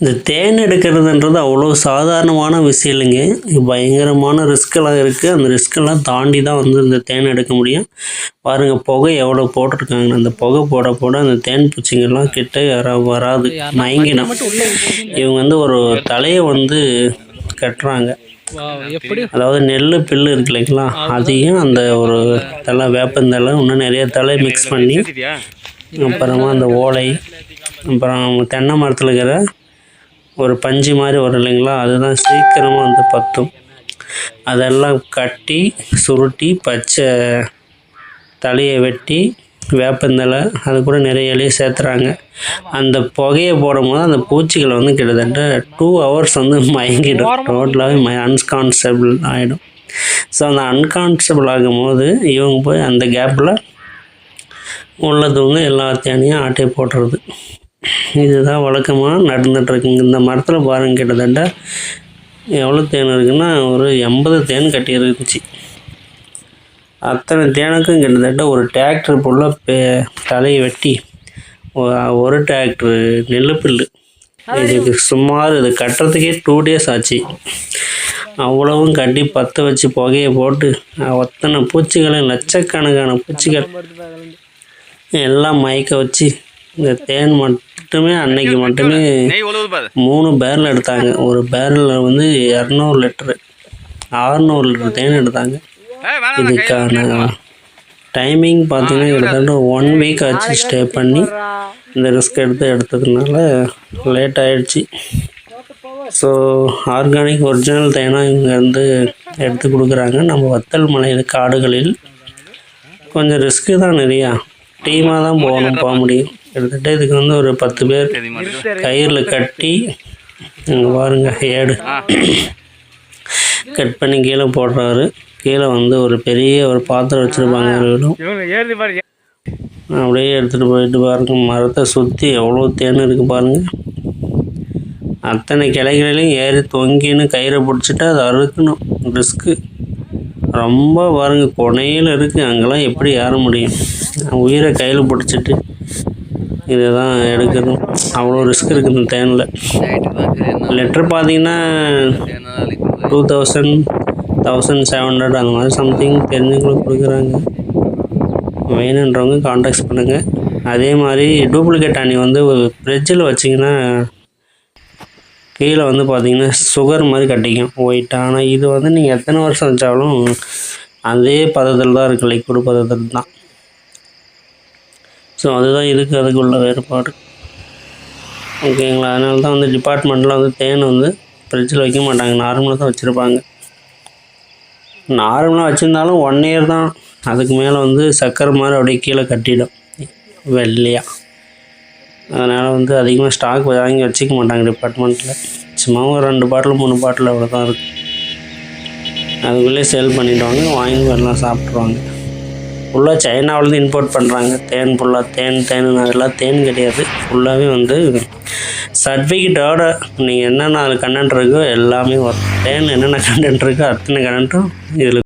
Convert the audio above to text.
இந்த தேன் எடுக்கிறதுன்றது அவ்வளோ சாதாரணமான விஷயம் இல்லைங்க பயங்கரமான ரிஸ்க்கெல்லாம் இருக்குது அந்த ரிஸ்க்கெல்லாம் தாண்டி தான் வந்து இந்த தேன் எடுக்க முடியும். பாருங்கள் புகை எவ்வளோ போட்டிருக்காங்க. அந்த புகை போட போட அந்த தேன் பூச்சிங்கெல்லாம் கிட்ட வர வராது. மயங்கிடும் இவங்க வந்து ஒரு தலையை வந்து கட்டுறாங்க. அதாவது நெல் பில்லு இருக்கு இல்லைங்களா? அதையும் அந்த ஒரு தலை வேப்பந்தலை இன்னும் நிறைய தலை மிக்ஸ் பண்ணி அப்புறமா அந்த ஓலை அப்புறம் தென்னை மரத்தில் இருக்கிற ஒரு பஞ்சு மாதிரி வரும் இல்லைங்களா? அதுதான் சீக்கிரமாக வந்து பத்தும். அதெல்லாம் கட்டி சுருட்டி பச்சை தலையை வெட்டி வேப்பந்தலை அது கூட நிறைய இலையை சேர்த்துறாங்க. அந்த புகையை போடும்போது அந்த பூச்சிகளை வந்து கிட்டத்தட்ட டூ ஹவர்ஸ் வந்து மயங்கிடும். டோட்டலாகவே மய அன்கான்ஸ்டபிள் ஆகிடும் ஸோ அந்த அன்கான்ஸ்டபிள் ஆகும்போது இவங்க போய் அந்த கேப்பில் உள்ளதவங்க எல்லா தேனையும் ஆட்டை போட்டுறது. இதுதான் வழக்கமாக நடந்துகிட்ருக்குங்க இந்த மரத்தில் பாருங்க கிட்டத்தட்ட எவ்வளோ தேன் இருக்குன்னா ஒரு எண்பது தேன் கட்டி இருந்துச்சு அத்தனை தேனுக்கும் கிட்டத்தட்ட ஒரு டிராக்டர் போல பே தலையை வெட்டி ஒரு டிராக்டர் நெல்லுப்பில்லு இதுக்கு சுமார் இது கட்டுறதுக்கே டூ டேஸ் ஆச்சு. அவ்வளவும் கட்டி பற்ற வச்சு புகையை போட்டு அத்தனை பூச்சிகளும் லட்சக்கணக்கான பூச்சிகள் எல்லாம் மயக்க வச்சு இந்த தேன் மட்டுமே அன்னைக்கு மட்டுமே மூணு பேரல் எடுத்தாங்க. ஒரு பேரலில் வந்து இரநூறு லிட்டரு அறநூறு லிட்டர் தேன் எடுத்தாங்க. இதுக்கான டைமிங் பார்த்தீங்கன்னா கிட்டத்தட்ட ஒன் வீக் ஆச்சு ஸ்டே பண்ணி. இந்த ரிஸ்க் எடுத்து எடுத்ததுனால லேட் ஆயிடுச்சு. ஸோ ஆர்கானிக் ஒரிஜினல் தேனாக இவங்க வந்து எடுத்து கொடுக்குறாங்க. நம்ம வத்தல் மலை காடுகளில் கொஞ்சம் ரிஸ்க்கு தான் நிறையா. டீமாக தான் போகணும் போக முடியும். கிட்டத்தட்ட இதுக்கு வந்து ஒரு பத்து பேர் கயிறில் கட்டி இங்கே பாருங்க ஏடு கட் பண்ணி கீழே போடுறாரு. கீழே வந்து ஒரு பெரிய ஒரு பாத்திரம் வச்சுருப்பாங்க அவர்களும் அப்படியே எடுத்துகிட்டு போயிட்டு பாருங்க மரத்தை சுற்றி எவ்வளோ தேன் இருக்குது பாருங்க. அத்தனை கிளைகளிலையும் ஏறி தொங்கின்னு கயிறை பிடிச்சிட்டு அதை அறுக்கணும் ரிஸ்க்கு. ரொம்ப பாருங்க கொனையில் இருக்குது அங்கெல்லாம் எப்படி ஏற முடியும்? உயிரை கையில் பிடிச்சிட்டு இதுதான் எடுக்கணும் அவ்வளோ ரிஸ்க் இருக்குது இந்த தேனில். லெட்டர் பார்த்தீங்கன்னா two thousand thousand seven hundred அந்த மாதிரி சம்திங் தெரிஞ்சவங்களுக்கு கொடுக்குறாங்க. வேணுன்றவங்க காண்டாக்ட் பண்ணுங்கள் அதே மாதிரி டூப்ளிகேட் அணி வந்து ஃப்ரிட்ஜில் வச்சிங்கன்னா கீழே வந்து பார்த்திங்கன்னா சுகர் மாதிரி கட்டிக்கும். ஒயிட் ஆனால் இது வந்து நீங்கள் எத்தனை வருஷம் வச்சாலும் அதே பதத்தில் தான் இருக்குது லிக்விட் பதத்தில் தான். ஸோ அதுதான் இதுக்கு அதுக்கு உள்ள வேறுபாடு. ஓகேங்களா அதனால தான் வந்து டிபார்ட்மெண்ட்டில் வந்து தேன் வந்து ஃப்ரிட்ஜில் வைக்க மாட்டாங்க. நார்மலாக தான் வச்சுருப்பாங்க. நார்மலாக வச்சுருந்தாலும் ஒன் இயர் தான். அதுக்கு மேலே வந்து சக்கரை மாதிரி அப்படியே கீழே கட்டிடும். வெள்ளையாக அதனால் வந்து அதிகமாக ஸ்டாக் வாங்கி வச்சுக்க மாட்டாங்க டிபார்ட்மெண்ட்டில் சும்மா ஒரு ரெண்டு பாட்டில் மூணு பாட்டில் அவ்வளோ தான் இருக்குது அதுக்குள்ளே சேல் பண்ணிவிடுவாங்க வாங்கி எல்லாம் சாப்பிட்ருவாங்க ஃபுல்லாக சைனாவிலேருந்து இம்போர்ட் பண்ணுறாங்க தேன் ஃபுல்லாக தேன் தேன் அதெல்லாம் தேன் கிடையாது. ஃபுல்லாகவே வந்து சர்டிஃபிகேட்டோட நீங்கள் என்னென்ன அதில் கண்டென்ட் இருக்கோ எல்லாமே வரும். தேன் என்னென்ன கண்டென்ட் இருக்கோ அத்தனை கண்டென்ட்டும் இதில்